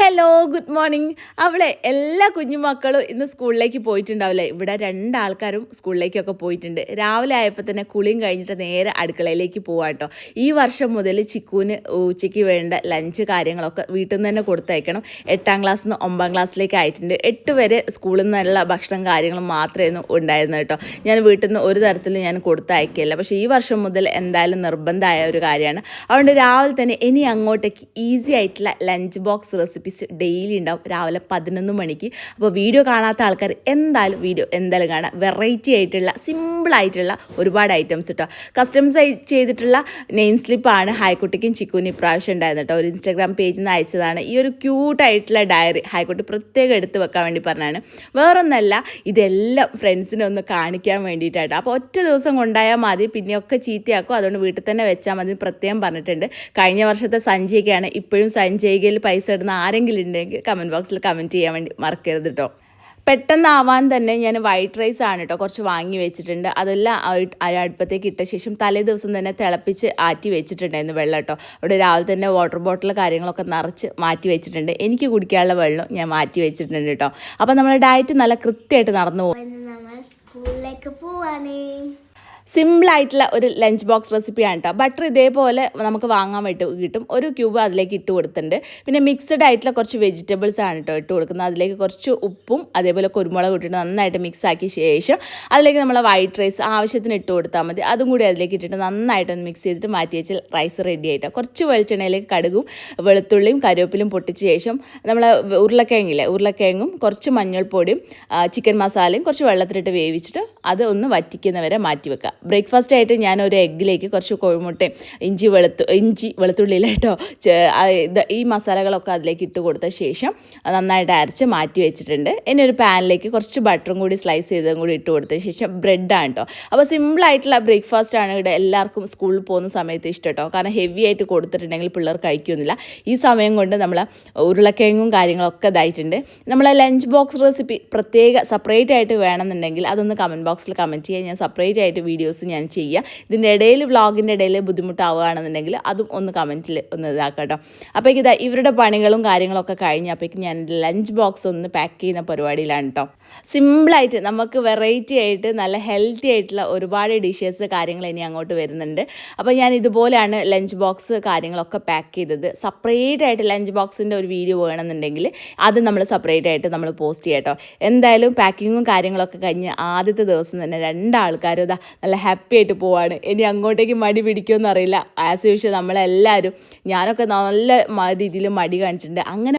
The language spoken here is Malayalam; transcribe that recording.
ഹലോ ഗുഡ് മോർണിംഗ് അവളെ എല്ലാ കുഞ്ഞുമക്കളും ഇന്ന് സ്കൂളിലേക്ക് പോയിട്ടുണ്ടാവില്ലേ? ഇവിടെ രണ്ടാൾക്കാരും സ്കൂളിലേക്കൊക്കെ പോയിട്ടുണ്ട്. രാവിലെ ആയപ്പോൾ തന്നെ കുളിയും കഴിഞ്ഞിട്ട് നേരെ അടുക്കളയിലേക്ക് പോവാം കേട്ടോ ഈ വർഷം മുതൽ ചിക്കുവിന് ഉച്ചയ്ക്ക് വേണ്ട ലഞ്ച് കാര്യങ്ങളൊക്കെ വീട്ടിൽ നിന്ന് തന്നെ കൊടുത്തയക്കണം. എട്ടാം ക്ലാസ്സിൽ നിന്ന് ഒമ്പതാം ക്ലാസ്സിലേക്ക് ആയിട്ടുണ്ട്. എട്ട് വരെ സ്കൂളിൽ നിന്നുള്ള ഭക്ഷണം കാര്യങ്ങളും മാത്രമായിരുന്നു ഉണ്ടായിരുന്നത് കേട്ടോ ഞാൻ വീട്ടിൽ നിന്ന് ഒരു തരത്തിൽ ഞാൻ കൊടുത്തയക്കില്ല പക്ഷേ ഈ വർഷം മുതൽ എന്തായാലും നിർബന്ധമായ ഒരു കാര്യമാണ്. അതുകൊണ്ട് രാവിലെ തന്നെ ഇനി അങ്ങോട്ടേക്ക് ഈസി ആയിട്ടുള്ള ലഞ്ച് ബോക്സ് റെസിപ്പീസ് ഡെയിലി ഉണ്ടാവും രാവിലെ പതിനൊന്ന് മണിക്ക്. അപ്പോൾ വീഡിയോ കാണാത്ത ആൾക്കാർ എന്തായാലും വീഡിയോ എന്തായാലും കാണാം. വെറൈറ്റി ആയിട്ടുള്ള സിമ്പിളായിട്ടുള്ള ഒരുപാട് ഐറ്റംസ് കേട്ടോ കസ്റ്റംസ് ചെയ്തിട്ടുള്ള നെയിം സ്ലിപ്പാണ് ഹൈക്കുട്ടിക്കും ചിക്കുനും ഇപ്രാവശ്യം ഉണ്ടായിരുന്നു കേട്ടോ ഒരു ഇൻസ്റ്റാഗ്രാം പേജിൽ നിന്ന് അയച്ചതാണ്. ഈ ഒരു ക്യൂട്ടായിട്ടുള്ള ഡയറി ഹൈക്കുട്ടി പ്രത്യേകം എടുത്ത് വെക്കാൻ വേണ്ടി പറഞ്ഞാണ് വേറൊന്നല്ല ഇതെല്ലാം ഫ്രണ്ട്സിനെ ഒന്ന് കാണിക്കാൻ വേണ്ടിയിട്ടാണ് അപ്പോൾ ഒറ്റ ദിവസം കൊണ്ടായാൽ മതി പിന്നെയൊക്കെ ചീത്തയാക്കും. അതുകൊണ്ട് വീട്ടിൽ തന്നെ വെച്ചാൽ മതി പ്രത്യേകം പറഞ്ഞിട്ടുണ്ട്. കഴിഞ്ഞ വർഷത്തെ സഞ്ചയിക്കാണ് ഇപ്പോഴും സഞ്ചയികയിൽ പൈസ ഇടുന്ന ആരെങ്കിലും ഉണ്ടെങ്കിൽ കമന്റ് ബോക്സിൽ കമന്റ് ചെയ്യാൻ വേണ്ടി മറക്കരുത് കേട്ടോ പെട്ടെന്നാവാൻ തന്നെ ഞാൻ വൈറ്റ് റൈസ് ആണ് കേട്ടോ കുറച്ച് വാങ്ങി വെച്ചിട്ടുണ്ട്. അതെല്ലാം അടുപ്പത്തേക്ക് ഇട്ട ശേഷം തലേ ദിവസം തന്നെ തിളപ്പിച്ച് ആറ്റി വെച്ചിട്ടുണ്ടായിരുന്നു വെള്ളം കേട്ടോ അവിടെ രാവിലെ തന്നെ വാട്ടർ ബോട്ടിൽ കാര്യങ്ങളൊക്കെ നിറച്ച് മാറ്റി വെച്ചിട്ടുണ്ട്. എനിക്ക് കുടിക്കാനുള്ള വെള്ളം ഞാൻ മാറ്റി വെച്ചിട്ടുണ്ട് കേട്ടോ അപ്പം നമ്മുടെ ഡയറ്റ് നല്ല കൃത്യമായിട്ട് നടന്നു പോകും സ്കൂളിലേക്ക് പോവാണ്. സിമ്പിളായിട്ടുള്ള ഒരു ലഞ്ച് ബോക്സ് റെസിപ്പിയാണ് കേട്ടോ ബട്ടർ ഇതേപോലെ നമുക്ക് വാങ്ങാൻ വേണ്ടി കിട്ടും. ഒരു ക്യൂബ് അതിലേക്ക് ഇട്ട് കൊടുത്തിട്ടുണ്ട്. പിന്നെ മിക്സഡ് ആയിട്ടുള്ള കുറച്ച് വെജിറ്റബിൾസ് ആണ് കേട്ടോ ഇട്ട് കൊടുക്കുന്നത്. അതിലേക്ക് കുറച്ച് ഉപ്പും അതേപോലെ കുരുമുളക് ഇട്ടിട്ട് നന്നായിട്ട് മിക്സ് ആക്കിയ ശേഷം അതിലേക്ക് നമ്മൾ വൈറ്റ് റൈസ് ആവശ്യത്തിന് ഇട്ട് കൊടുത്താൽ മതി. അതും കൂടി അതിലേക്ക് ഇട്ടിട്ട് നന്നായിട്ട് ഒന്ന് മിക്സ് ചെയ്തിട്ട് മാറ്റി വെച്ചാൽ റൈസ് റെഡി ആയിട്ടോ. കുറച്ച് വെളിച്ചെണ്ണയിലേക്ക് കടുകും വെളുത്തുള്ളിയും കരുവേപ്പിലും പൊട്ടിച്ച ശേഷം നമ്മൾ ഉരുളക്കിഴങ്ങില്ലേ? ഉരുളക്കിഴങ്ങും കുറച്ച് മഞ്ഞൾപ്പൊടിയും ചിക്കൻ മസാലയും കുറച്ച് വെള്ളത്തിലിട്ട് വേവിച്ചിട്ട് അത് ഒന്ന് വറ്റിക്കുന്നവരെ മാറ്റി വെക്കുക ബ്രേക്ക്ഫാസ്റ്റ് ആയിട്ട് ഞാൻ ഒരു എഗ്ഗിലേക്ക് കുറച്ച് കോഴിമുട്ടയും ഇഞ്ചി വെളുത്തു ഇഞ്ചി വെളുത്തുള്ളിയിലേട്ടോ ഈ മസാലകളൊക്കെ അതിലേക്ക് ഇട്ട് കൊടുത്ത ശേഷം നന്നായിട്ട് അരച്ച് മാറ്റി വെച്ചിട്ടുണ്ട്. ഇനി ഒരു പാനിലേക്ക് കുറച്ച് ബട്ടറും കൂടി സ്ലൈസ് ചെയ്തതും കൂടി ഇട്ട് കൊടുത്ത ശേഷം ബ്രെഡാണ് കേട്ടോ അപ്പോൾ സിമ്പിളായിട്ടുള്ള ബ്രേക്ക്ഫാസ്റ്റ് ആണ് ഇവിടെ എല്ലാവർക്കും സ്കൂളിൽ പോകുന്ന സമയത്ത് ഇഷ്ടം കേട്ടോ കാരണം ഹെവി ആയിട്ട് കൊടുത്തിട്ടുണ്ടെങ്കിൽ പിള്ളേർ കഴിക്കുന്നില്ല ഈ സമയം കൊണ്ട് നമ്മൾ ഉരുളക്കിഴങ്ങും കാര്യങ്ങളൊക്കെ ഇതായിട്ടുണ്ട്. നമ്മളെ ലഞ്ച് ബോക്സ് റെസിപ്പി പ്രത്യേക സെപ്പറേറ്റ് ആയിട്ട് വേണമെന്നുണ്ടെങ്കിൽ അതൊന്ന് കമന്റ് ബോക്സിൽ കമന്റ് ചെയ്യാൻ ഞാൻ സെപ്പറേറ്റ് ആയിട്ട് വീഡിയോസ് ഞാൻ ചെയ്യുക. ഇതിന്റെ ഇടയിൽ വ്ളോഗിന്റെ ഇടയിൽ ബുദ്ധിമുട്ടാവുകയാണെന്നുണ്ടെങ്കിൽ അതും ഒന്ന് കമന്റിൽ ഒന്ന് ഇതാക്കാം കേട്ടോ. അപ്പോഴേക്ക് ഇതാ ഇവരുടെ പണികളും കാര്യങ്ങളൊക്കെ കഴിഞ്ഞ് അപ്പോഴേക്ക് ഞാൻ ലഞ്ച് ബോക്സ് ഒന്ന് പാക്ക് ചെയ്യുന്ന പരിപാടിയിലാണ് കേട്ടോ. സിമ്പിളായിട്ട് നമുക്ക് വെറൈറ്റി ആയിട്ട് നല്ല ഹെൽത്തി ആയിട്ടുള്ള ഒരുപാട് ഡിഷസ് കാര്യങ്ങൾ ഇനി അങ്ങോട്ട് വരുന്നുണ്ട്. അപ്പോൾ ഞാൻ ഇതുപോലെയാണ് ലഞ്ച് ബോക്സ് കാര്യങ്ങളൊക്കെ പാക്ക് ചെയ്തത്. സെപ്പറേറ്റ് ആയിട്ട് ലഞ്ച് ബോക്സിന്റെ ഒരു വീഡിയോ വേണമെന്നുണ്ടെങ്കിൽ അത് നമ്മൾ സെപ്പറേറ്റ് ആയിട്ട് നമ്മൾ പോസ്റ്റ് ചെയ്യാം കേട്ടോ. എന്തായാലും പാക്കിങ്ങും കാര്യങ്ങളൊക്കെ കഴിഞ്ഞ് ആദ്യത്തെ ദിവസം തന്നെ രണ്ടാൾക്കാരും ഇതാ നല്ല ഹാപ്പി ആയിട്ട് പോവാണ്. ഇനി അങ്ങോട്ടേക്ക് മടി പിടിക്കുമെന്നറിയില്ല ആസ് യൂഷ്വൽ നമ്മളെല്ലാവരും ഞാനൊക്കെ നല്ല രീതിയിൽ മടി കാണിച്ചിട്ടുണ്ട്. അങ്ങനെ